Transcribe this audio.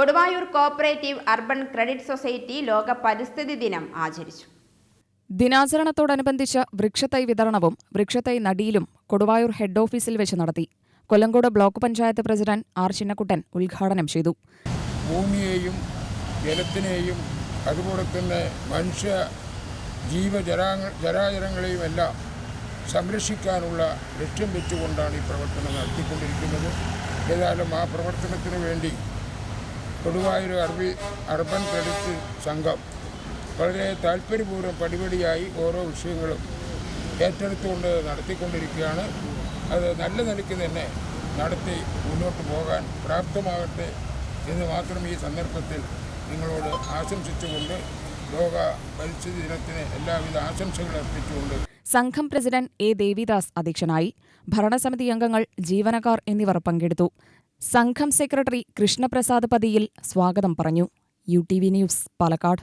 Koduvayur cooperative urban credit society ലോക പരിസ്ഥിതി ദിനം ആചരിച്ചു. ദിനാചരണത്തോടനുബന്ധിച്ച് വൃക്ഷത്തൈ വിതരണവും വൃക്ഷത്തൈ നടിയിലും കൊടുവായൂർ ഹെഡ് ഓഫീസിൽ വെച്ച് നടത്തി. Kollengode block panchayat president R Chinnakuttan ഉദ്ഘാടനം ചെയ്തു. ഭൂമിയെയും ജലത്തിനെയും അതുപോലെ തന്നെ മനുഷ്യ ജീവജരാചരങ്ങളെയും ജരാചരങ്ങളെയും എല്ലാം സംരക്ഷിക്കാനുള്ള ലക്ഷ്യം വെച്ചുകൊണ്ടാണ് ഈ പ്രവർത്തനം നടത്തിക്കൊണ്ടിരിക്കുന്നത്. ഏതായാലും ആ പ്രവർത്തനത്തിന് വേണ്ടി കൊടുവായൂർ അറബി അർബൻ ക്രെഡിറ്റ് സംഘം വളരെ താല്പര്യപൂർവം പടിപടിയായി ഓരോ വിഷയങ്ങളും ഏറ്റെടുത്തുകൊണ്ട് നടത്തിക്കൊണ്ടിരിക്കുകയാണ്. അത് നല്ല നിലയ്ക്ക് തന്നെ നടത്തി മുന്നോട്ട് പോകാൻ പ്രാപ്തമാകട്ടെ എന്ന് മാത്രം ഈ സന്ദർഭത്തിൽ നിങ്ങളോട് ആശംസിച്ചുകൊണ്ട് ലോക പരിസ്ഥിതി ദിനത്തിന് എല്ലാവിധ ആശംസകൾ അർപ്പിച്ചുകൊണ്ട് സംഘം പ്രസിഡന്റ് എ ദേവിദാസ് അധ്യക്ഷനായി ഭരണസമിതി അംഗങ്ങൾ ജീവനക്കാർ എന്നിവർ പങ്കെടുത്തു. സംഘം സെക്രട്ടറി കൃഷ്ണപ്രസാദ് പതിയിൽ സ്വാഗതം പറഞ്ഞു. U T V news Palakkad.